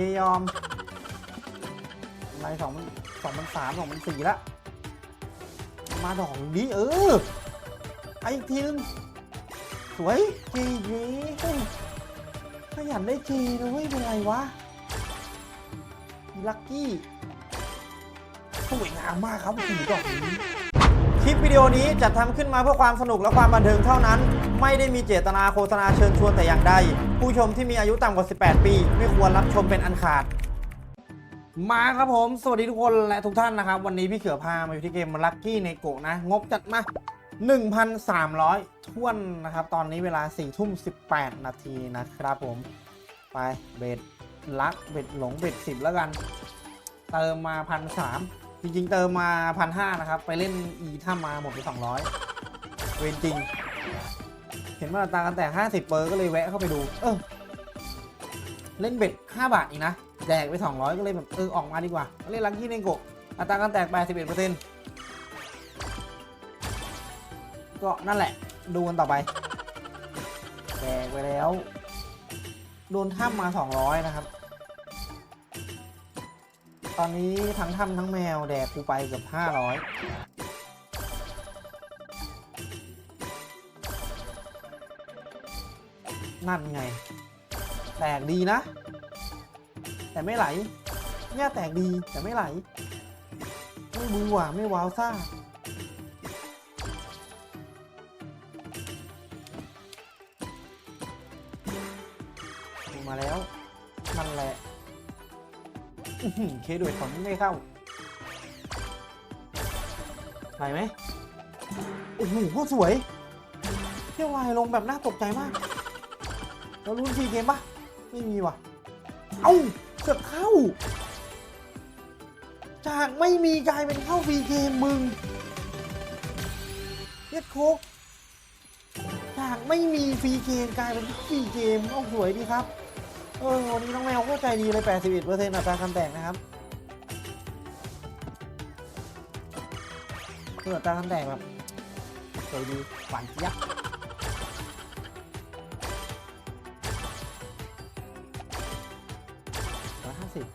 เจยอมอะไรสองสองพันสามสองพันสี่ละ มาดอกนี้เออไอ้ทีนึงสวยเจเย้เฮ้ขยันได้เจนะเว้ยเป็นไรวะลักกี้สวยงามมากครับสีดอกนี้ ลิปวิดีโอนี้จัดทำขึ้นมาเพื่อความสนุกและความบันเทิงเท่านั้น ไม่ได้มีเจตนาโฆษณาเชิญชวนแต่อย่างใด ผู้ชมที่มีอายุต่ำกว่า 18 ปี ไม่ควรรับชมเป็นอันขาด มาครับผม สวัสดีทุกคนและทุกท่านนะครับ วันนี้พี่เขือพามาอยู่ที่เกมลักกี้ในโกะนะ งบจัดมา 1,300ท้วนนะครับ ตอนนี้เวลา4ทุ่ม 18 นาทีนะครับผม ไปเบ็ดลักเบ็ดหลงเบ็ดสิบแล้วกัน เติมมาพันสาม จริงๆ เติมมาพันห้านะครับ ไปเล่นอีถ้ามาหมดไปสองร้อยเวนจริง เห็นว่าอัตรากันแตกห้าสิบเปอร์ก็เลยแวะเข้าไปดู เออ เล่นเบ็ดห้าบาทอีกนะแจกไปสองร้อยก็เลยแบบเออออกมาดีกว่า เล่นลักกี้เนโกะอัตรากันแตกแปดสิบเอ็ดเปอร์เซ็นต์ก็นั่นแหละ ดูกันต่อไปแจกไปแล้ว โดนถ้ำมาสองร้อยนะครับ ตอนนี้ทั้งถ้ำทั้งแมวแดกกูไปเกับห้าร้อยนั่นไง แตกดีนะ แต่ไม่ไหลเนี่ยแตกดีแต่ไม่ไหล ไม่บูหว่ะไม่ว้าวซ่าดูมาแล้วนั่นแหละ อื้อหือเคด้วยถอนไม่เข้าไหลไหมโอ้โหโคตรสวยเที่ยววายลงแบบน่าตกใจมากแล้วรุ่นฟรีเกมปะไม่มีว่ะ เอ้าเสือกเข้า จากไม่มีกลายเป็นเข้าฟรีเกมมึงเย็ดโคกจากไม่มีฟรีเกมกลายเป็นฟรีเกมโอ้สวยดีครับ เออวันนี้น้องแมวก็ใจดีเลย 81%อัตราการแตกนะครับคืออัตราการแตกแบบสวยดีหวานเจี๊ยบร้อยห้าสิบ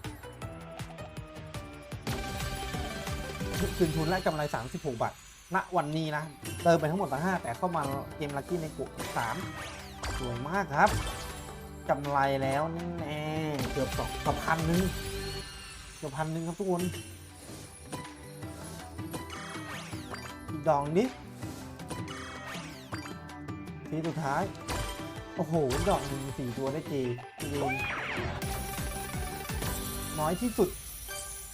คืนทุนและกำไร 36 บาท ณ วันนี้นะ เติมไปทั้งหมดตั้ง5แต่เข้ามาเกมลักกี้ในกุ3สวยมากครับ กำไรแล้วนี่แน่เกือบสองกับพันหนึ่งเกือบพันหนึ่งครับทุกคนอีกดองนี้ทีสุดท้าย โอ้โห ดอกหนึ่งสี่ตัวได้จเองน้อยที่สุด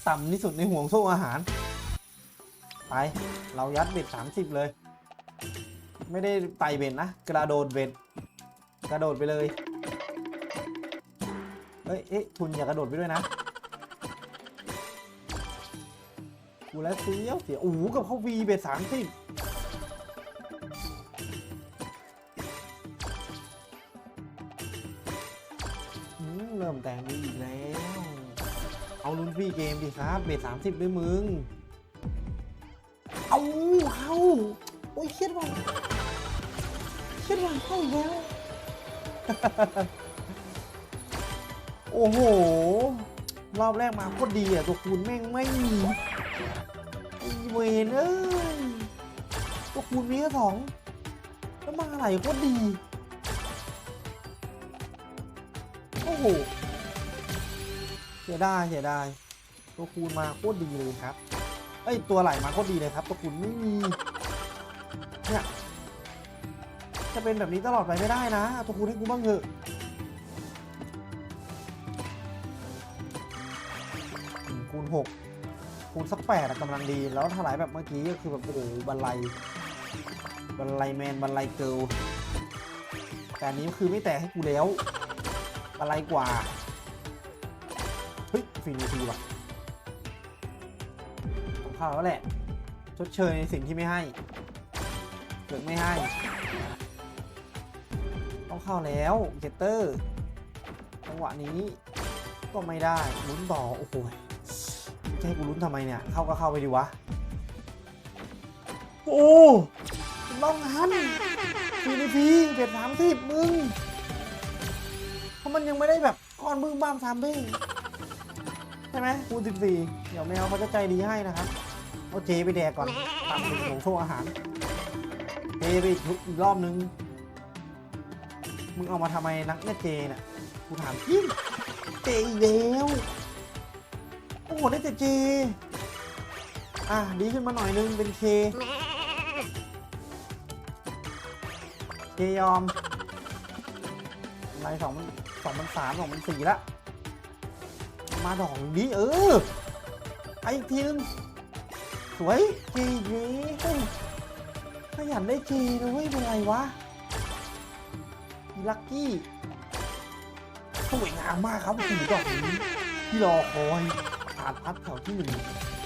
ต่ำที่สุดในห่วงโซ่อาหาร ไป เรายัดเบ็ดสามสิบเลย ไม่ได้ไต่เบ็ดนะ กระโดดเบ็ด กระโดดไปเลย เฮ้ยเอ๊ะทุนอย่ากระโดดไปด้วยนะกูแล้วเสียวเสียโอ้โหกับเขาวีเบ็ดสามสิบเริ่มแต่งดีอีกแล้ว เอาลุ้นฟรีเกมดิครับเบ็ดสามสิบด้วยมึง เอาเข้าโอ้ยเครียดว่ะเครียดว่ะเข้าอีกแล้ว โอ้โห รอบแรกมาโคตรดีอะ ตัวคูณแม่งไม่มีอ้เวนเอ้ย ตัวคูณมีแค่สองแล้วมาอะไรโคตรดี โอ้โห เสียดายเสียดาย ตัวคูณมาโคตรดีเลยครับ เอ้ย ตัวไหลมาโคตรดีเลยครับ ตัวคูณไม่มี เนี่ย จะเป็นแบบนี้ตลอดไปไม่ได้นะ ตัวคูณให้กูบ้างเถอะ คูณ6คูณสักแปดกำลังดี แล้วถลายแบบเมื่อกี้ก็คือแบบโอ้โหบันไลบันไลแมนบันไลเกิลแต่อันนี้คือไม่แตกให้กูแล้วบันไลกว่า เฮ้ยฟินิทีว่ะต้องเข้าแล้วแหละ ชดเชยในสิ่งที่ไม่ให้เกิดไม่ให้ ต้องเข้าแล้วเกตเตอร์จังหวะนี้ก็ไม่ได้ลุ้นต่อ โอ้โห จะให้กูลุ้นทำไมเนี่ย เข้าก็เข้าไปดีวะ โอ้ลองหันพีดีพีเป็ดสามสิบมึง เพราะมันยังไม่ได้แบบก้อนบึ้งบ้ามสามเบ้งใช่ไหมคูณ14เดี๋ยวแมวเขาจะใจดีให้นะครับ เอาเจไปแดกก่อนตัดเป็นผงโซ่อาหารเจไปอีกอีกรอบนึง มึงเอามาทำไมนักเนี่ยเจเนี่ยกูถามจริงเจอีกแล้วโอ้โหได้แต่เจอะ ดีขึ้นมาหน่อยนึง เป็นเคเคยอมไล่สองมันสองมันสามสองมันสี่ละ มาดอกนี้เออไอ้ทีนึงสวยจีนี้เฮ้ยขยันได้จีนะเว้ยเป็นไรวะลักกี้สวยงามมากครับสี่ดอกนี้ที่รอคอย ขาดพัดแถวที่หนึ่ง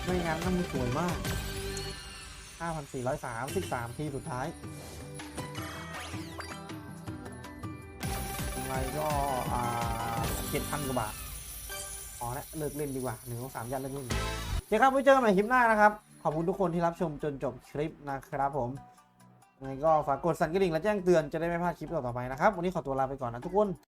ไม่งั้นมันสวยมาก 5,433 ทีสุดท้ายยังไงก็อ่า7,000 กว่าบาทพอแล้วเลิกเล่นดีกว่าหนึ่งสองสามยันเลิกเล่นโอเคครับไว้เจอกันใหม่คลิปหน้านะครับ ขอบคุณทุกคนที่รับชมจนจบคลิปนะครับผมยังไงก็ฝากกดสั่นกระดิ่งและแจ้งเตือนจะได้ไม่พลาดคลิปต่อๆไปนะครับ วันนี้ขอตัวลาไปก่อนนะทุกคน